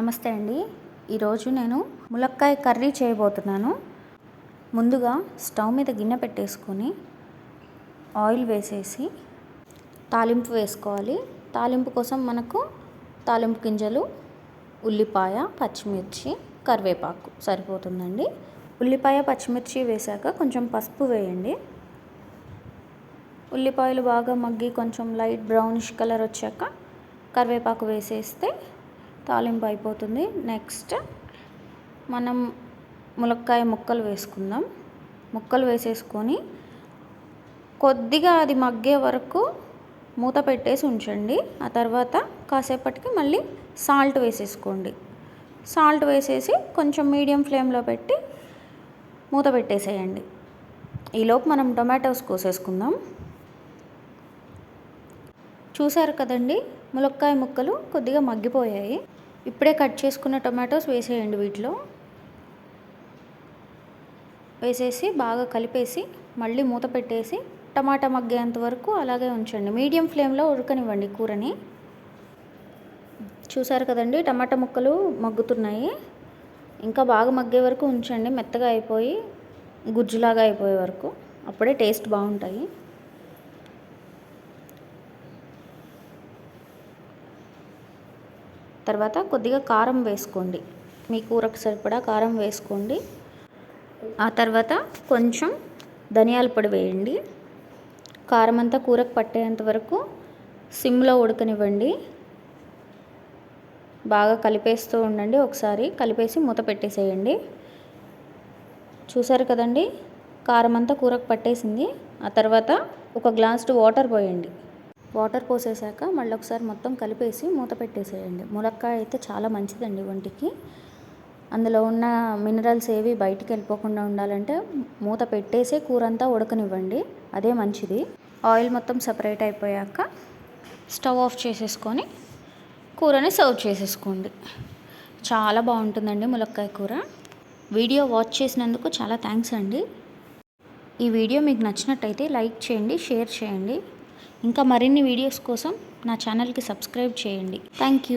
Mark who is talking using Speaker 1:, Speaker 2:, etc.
Speaker 1: నమస్తే అండి. ఈరోజు నేను ములక్కాయ కర్రీ చేయబోతున్నాను. ముందుగా స్టవ్ మీద గిన్నె పెట్టేసుకొని ఆయిల్ వేసేసి తాలింపు వేసుకోవాలి. తాలింపు కోసం మనకు తాలింపు గింజలు ఉల్లిపాయ పచ్చిమిర్చి కరివేపాకు సరిపోతుందండి. ఉల్లిపాయ పచ్చిమిర్చి వేశాక కొంచెం పసుపు వేయండి. ఉల్లిపాయలు బాగా మగ్గి కొంచెం లైట్ బ్రౌనిష్ కలర్ వచ్చాక కరివేపాకు వేసేస్తే తాలింపు అయిపోతుంది. నెక్స్ట్ మనం ములక్కాయ ముక్కలు వేసుకుందాం. ముక్కలు వేసేసుకొని కొద్దిగా అది మగ్గే వరకు మూత పెట్టేసి ఉంచండి. ఆ తర్వాత కాసేపటికి మళ్ళీ సాల్ట్ వేసేసుకోండి. సాల్ట్ వేసేసి కొంచెం మీడియం ఫ్లేమ్లో పెట్టి మూత పెట్టేసేయండి. ఈలోపు మనం టొమాటోస్ కోసేసుకుందాం. చూసారు కదండి? ములక్కాయ ముక్కలు కొద్దిగా మగ్గిపోయాయి. ఇప్పుడే కట్ చేసుకున్న టొమాటోస్ వేసేయండి వీటిలో. వేసేసి బాగా కలిపేసి మళ్ళీ మూత పెట్టేసి టమాటా మగ్గేంత వరకు అలాగే ఉంచండి. మీడియం ఫ్లేమ్లో ఉడకనివ్వండి కూరని. చూసారు కదండి టమాటా ముక్కలు మగ్గుతున్నాయి. ఇంకా బాగా మగ్గే వరకు ఉంచండి మెత్తగా అయిపోయి గుజ్జులాగా అయిపోయే వరకు. అప్పుడే టేస్ట్ బాగుంటాయి. తర్వాత కొద్దిగా కారం వేసుకోండి. మీ కూరకు సరిపడా కారం వేసుకోండి. ఆ తర్వాత కొంచెం ధనియాల పొడి వేయండి. కారం అంతా కూరకు పట్టేంత వరకు సిమ్లో ఉడకనివ్వండి. బాగా కలిపేస్తూ ఉండండి. ఒకసారి కలిపేసి మూత పెట్టేసేయండి. చూసారు కదండి? కారం అంతా కూరకు పట్టేసింది. ఆ తర్వాత ఒక గ్లాస్ వాటర్ పోయండి. వాటర్ పోసేసాక మళ్ళీ ఒకసారి మొత్తం కలిపేసి మూత పెట్టేసేయండి. ములక్కాయ అయితే చాలా మంచిదండి ఒంటికి. అందులో ఉన్న మినరల్స్ ఏవి బయటికి వెళ్ళిపోకుండా ఉండాలంటే మూత పెట్టేసే కూర అంతా ఉడకనివ్వండి. అదే మంచిది. ఆయిల్ మొత్తం సపరేట్ అయిపోయాక స్టవ్ ఆఫ్ చేసేసుకొని కూరని సర్వ్ చేసేసుకోండి. చాలా బాగుంటుందండి ములక్కాయ కూర. వీడియో వాచ్ చేసినందుకు చాలా థ్యాంక్స్ అండి. ఈ వీడియో మీకు నచ్చినట్టయితే లైక్ చేయండి షేర్ చేయండి. ఇంకా మరిన్ని వీడియోస్ కోసం నా ఛానల్కి సబ్స్క్రైబ్ చేయండి. Thank you